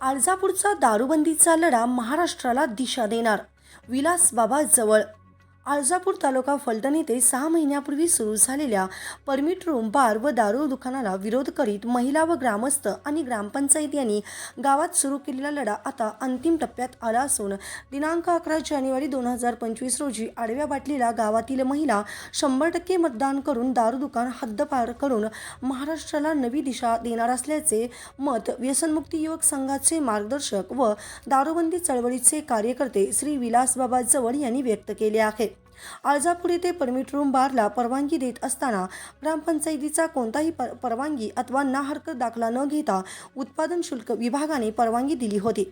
आळजापूरचा दारूबंदीचा लढा महाराष्ट्राला दिशा देणार. विलासबाबा जवळ आळजापूर तालुका फलटण येथे सहा महिन्यापूर्वी सुरू झालेल्या परमिट रूम बार व दारू दुकानाला विरोध करीत महिला व ग्रामस्थ आणि ग्रामपंचायत यांनी गावात सुरू केलेला लढा आता अंतिम टप्प्यात आला असून दिनांक अकरा जानेवारी दोन हजार पंचवीस रोजी आडव्या बाटलीला गावातील महिला शंभर टक्के मतदान करून दारू दुकान हद्दपार करून महाराष्ट्राला नवी दिशा देणार असल्याचे मत व्यसनमुक्ती युवक संघाचे मार्गदर्शक व दारूबंदी चळवळीचे कार्यकर्ते श्री विलासबाबा जवळ यांनी व्यक्त केले आहे. आळजापूर येथे परमिट रूम बारला परवानगी देत असताना ग्रामपंचायतीचा कोणताही पर परवानगी अथवा ना हरकत दाखला न घेता उत्पादन शुल्क विभागाने परवानगी दिली होती.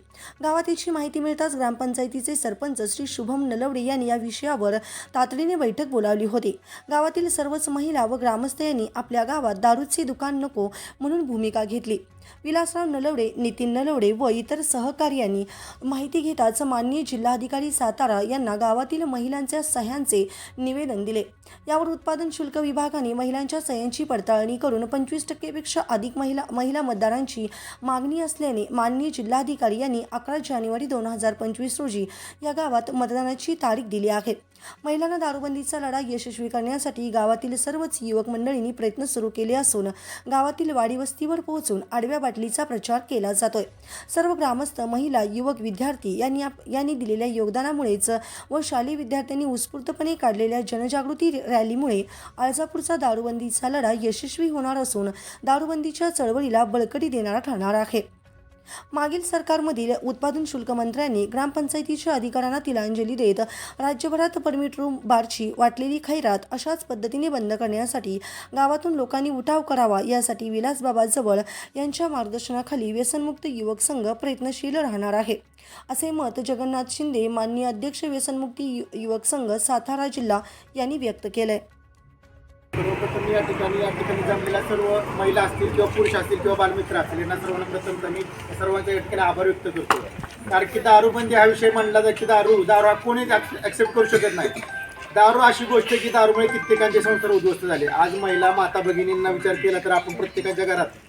गावात याची माहिती मिळताच ग्रामपंचायतीचे सरपंच श्री शुभम नलवडे यांनी या विषयावर तातडीने बैठक बोलावली होती. गावातील सर्वच महिला व ग्रामस्थ यांनी आपल्या गावात दारूचे दुकान नको म्हणून भूमिका घेतली. विलासराव नलवडे नितीन नलवडे व इतर सहकार्यांनी माहिती घेताच माननीय जिल्हाधिकारी सातारा यांना गावातील महिलांच्या सह्यांचे निवेदन दिले. यावर उत्पादन शुल्क विभागाने महिलांच्या सह्यांची पडताळणी करून पंचवीस टक्केपेक्षा अधिक महिला महिला मतदारांची मागणी असल्याने माननीय जिल्हाधिकारी यांनी अकरा जानेवारी दोन हजार पंचवीस रोजी या गावात मतदानाची तारीख दिली आहे. महिलांना दारूबंदीचा लढा यशस्वी करण्यासाठी गावातील सर्वच युवक मंडळींनी प्रयत्न सुरू केले असून गावातील वाडी वस्तीवर पोहोचून आडव्या बाटलीचा प्रचार केला जातोय. सर्व ग्रामस्थ महिला युवक विद्यार्थी यांनी यांनी दिलेल्या योगदानामुळेच व शालेय विद्यार्थ्यांनी संयुक्तपणे काढलेल्या जनजागृती रॅलीमुळे आळजापूरचा दारूबंदीचा लढा यशस्वी होणार असून दारूबंदीच्या चळवळीला बळकटी देणारा ठरणार आहे. मागील सरकारमधील उत्पादन शुल्क मंत्र्यांनी ग्रामपंचायतीच्या अधिकाऱ्यांना तिलांजली देत राज्यभरात परमिट रूम बारची वाटलेली खैरात अशाच पद्धतीने बंद करण्यासाठी गावातून लोकांनी उठाव करावा यासाठी विलासबाबा जवळ यांच्या मार्गदर्शनाखाली व्यसनमुक्त युवक संघ प्रयत्नशील राहणार आहे. असे मत जगन्नाथ शिंदे माननीय अध्यक्ष व्यसनमुक्ती यु- युवक संघ सातारा जिल्हा यांनी व्यक्त केलंय. सर्वप्रथम या ठिकाणी या ठिकाणी जमलेल्या सर्व महिला असतील किंवा पुरुष असतील किंवा बालमित्र असतील यांना सर्वांना प्रथम मी सर्वांच्या या ठिकाणी आभार व्यक्त करतो. कारण की दारूबंदी हा विषय म्हणला तर की दारू दारू हा कोणीच ॲक्सेप्ट करू शकत नाही. दारू अशी गोष्ट आहे की दारूमुळे कित्येकांचे संसार उद्ध्वस्त झाले. आज महिला माता भगिनींना विचार केला तर आपण प्रत्येकाच्या घरात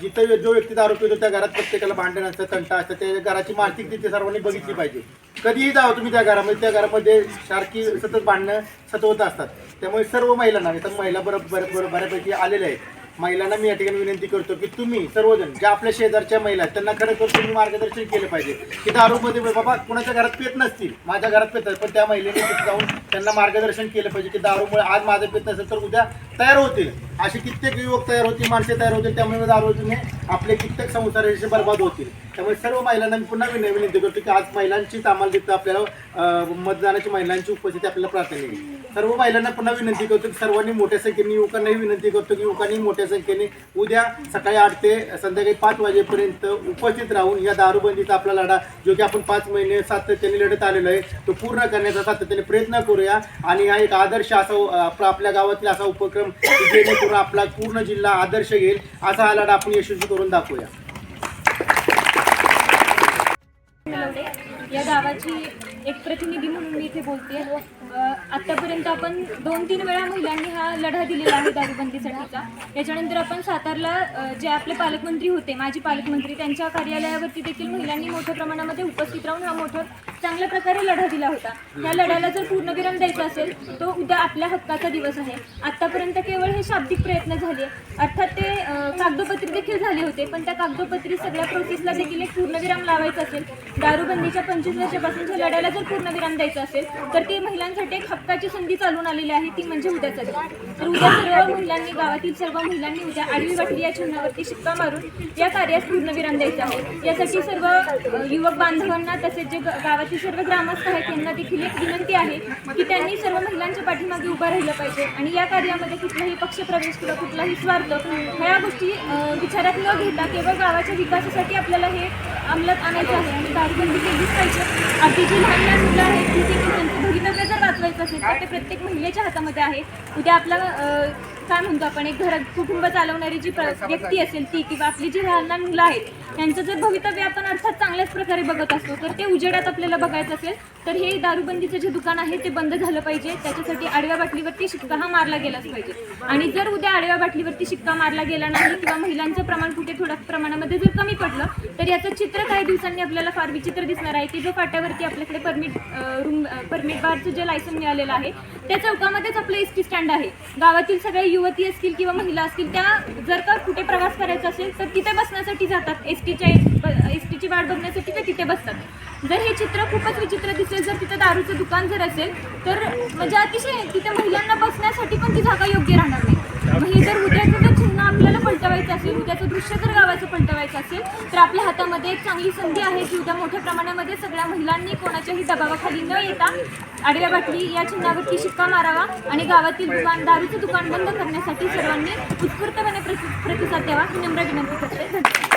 जिथं जो व्यक्ती दारू पितो त्या घरात प्रत्येकाला भांडण असतं तंटा असतं. त्या घराची मानसिक स्थिती सर्वांनी बघितली पाहिजे. कधीही जावं तुम्ही त्या घरामध्ये. त्या घरामध्ये सारखी सतत भांडणं सतवत असतात. त्यामुळे सर्व महिलांना तर महिला बरोबर बऱ्यापैकी आलेल्या आहेत. महिलांना मी या ठिकाणी विनंती करतो की तुम्ही सर्वजण ज्या आपल्या शेजारच्या महिला आहेत त्यांना खरं तर तुम्ही मार्गदर्शन केलं पाहिजे. की दारूमध्ये बाबा कुणाच्या घरात पेत नसतील. माझ्या घरात पेतात पण त्या महिलेने जाऊन त्यांना मार्गदर्शन केलं पाहिजे की दारूमुळे आज माझं पेत नसेल तर उद्या तयार होतील. अशी कित्येक युवक तयार होतील माणसे तयार होतील त्यामुळे दारूने आपले कित्येक संसार हे बर्बाद होतील. त्यामुळे सर्व महिलांना मी पुन्हा विनय विनंती करतो की आज महिलांचीच आम्हाला तिथं आपल्याला मतदानाची महिलांची उपस्थिती आपल्याला प्राधान्य आहे सर्व महिलांना पुन्हा विनंती करतो की सर्वांनी मोठ्या संख्येने युवकांनाही विनंती करतो की युवकांनी मोठ्या संख्येने उद्या सकाळी आठ ते संध्याकाळी पाच वाजेपर्यंत उपस्थित राहून या दारूबंदीचा आपला लढा जो की आपण पाच महिने सातत्याने लढत आलेलो आहे तो पूर्ण करण्याचा सातत्याने प्रयत्न करूया. आणि हा एक आदर्श असा आपल्या गावातील असा उपक्रम की जेणेकरून आपला पूर्ण जिल्हा आदर्श घेईल असा हा लढा आपण यशस्वी करून दाखवूया. या गावाची एक प्रतिनिधी म्हणून मी इथे बोलते. आतापर्यंत आपण दोन तीन वेळा महिलांनी हा लढा दिलेला आहे दारूबंदीसाठीचा. याच्यानंतर आपण सातारला जे आपले पालकमंत्री होते माजी पालकमंत्री त्यांच्या कार्यालयावरती देखील महिलांनी मोठ्या प्रमाणामध्ये उपस्थित राहून हा मोठा चांगल्या प्रकारे लढा दिला होता. या लढ्याला जर पूर्णविराम द्यायचा असेल तो उद्या आपल्या हक्काचा दिवस आहे. आतापर्यंत केवळ हे शाब्दिक प्रयत्न झाले. अर्थात ते कागदोपत्री देखील झाले होते पण त्या कागदोपत्री सगळ्या प्रोसेसला देखील एक पूर्णविराम लावायचा असेल. दारूबंदीच्या पंचवीस वर्षापासूनच्या लढ्याला जर पूर्णविराम द्यायचा असेल तर ती महिलांसाठी एक हक्काची संधी चालून आलेली आहे. ती म्हणजे उद्याचा दिवस तर उद्या सर्व महिलांनी गावातील सर्व महिलांनी उद्या आडवी वाटली या चिन्हावरती शिक्का मारून या कार्यास पूर्णविराम द्यायचा आहे. यासाठी सर्व युवक बांधवांना तसेच जे गावात गावातील सर्व ग्रामस्थ आहेत यांना देखील एक विनंती आहे की त्यांनी सर्व महिलांच्या पाठीमागे उभं राहिलं पाहिजे. आणि या कार्यामध्ये कुठलाही पक्षप्रवेश किंवा कुठलाही स्वार्थ ह्या गोष्टी विचारात न घेता केवळ गावाच्या विकासासाठी आपल्याला हे अंमलात आणायचं आहे. आणि दारूबंदी केलीच पाहिजे. आपली जी लहान लहान मुलं आहेत ती देखील त्यांचं भवितव्य जर वाचवायचं असेल तर ते प्रत्येक महिलेच्या हातामध्ये आहे. उद्या आपला काय म्हणतो आपण एक घर कुटुंब चालवणारी जी व्यक्ती असेल ती किंवा आपली जी लहान मुलं आहेत त्यांचं जर भवितव्य आपण अर्थात चांगल्याच प्रकारे बघत असतो तर ते उजेडात आपल्याला बघायचं असेल तर हे दारूबंदीचं जे दुकान आहे ते बंद झालं पाहिजे. त्याच्यासाठी आडव्या बाटलीवरती शिक्का हा मारला गेलाच पाहिजे. आणि जर उद्या आडव्या बाटलीवरती शिक्का मारला गेला नाही किंवा महिलांचं प्रमाण कुठे थोड्या प्रमाणामध्ये जर कमी पडलं तर याचं चित्र काही दिवसांनी आपल्याला फार विचित्र दिसणार आहे की जो फाट्यावरती आपल्याकडे परमिट रूम परमिट बारचं जे लायसन मिळालेलं आहे त्या चौकामध्येच आपलं एस टी स्टँड आहे. गावातील सगळ्या युवती असतील किंवा महिला असतील त्या जर का कुठे प्रवास करायचा असेल तर तिथे बसण्यासाठी जातात. एस टीच्या एस टीची वाट बघण्यासाठी ते तिथे बसतात. जर हे चित्र खूपच विचित्र दिसेल जर तिथं दारूचं दुकान जर असेल तर म्हणजे अतिशय तिथे महिलांना बसण्यासाठी पण ती जागा योग्य राहणार नाही. मग हे जर करायचं असेल उद्याचं दृश्य जर गावाचं पलटवायचं असेल तर आपल्या हातामध्ये एक चांगली संधी आहे की उद्या मोठ्या प्रमाणामध्ये सगळ्या महिलांनी कोणाच्याही दबावाखाली न येता आडव्या बाटली या चिन्हावरती शिक्का मारावा आणि गावातील दुकान दारूचं दुकान बंद करण्यासाठी सर्वांनी उत्स्फूर्तपणे प्रति- प्रतिसाद द्यावा ही नम्र विनंती करते. धन्यवाद.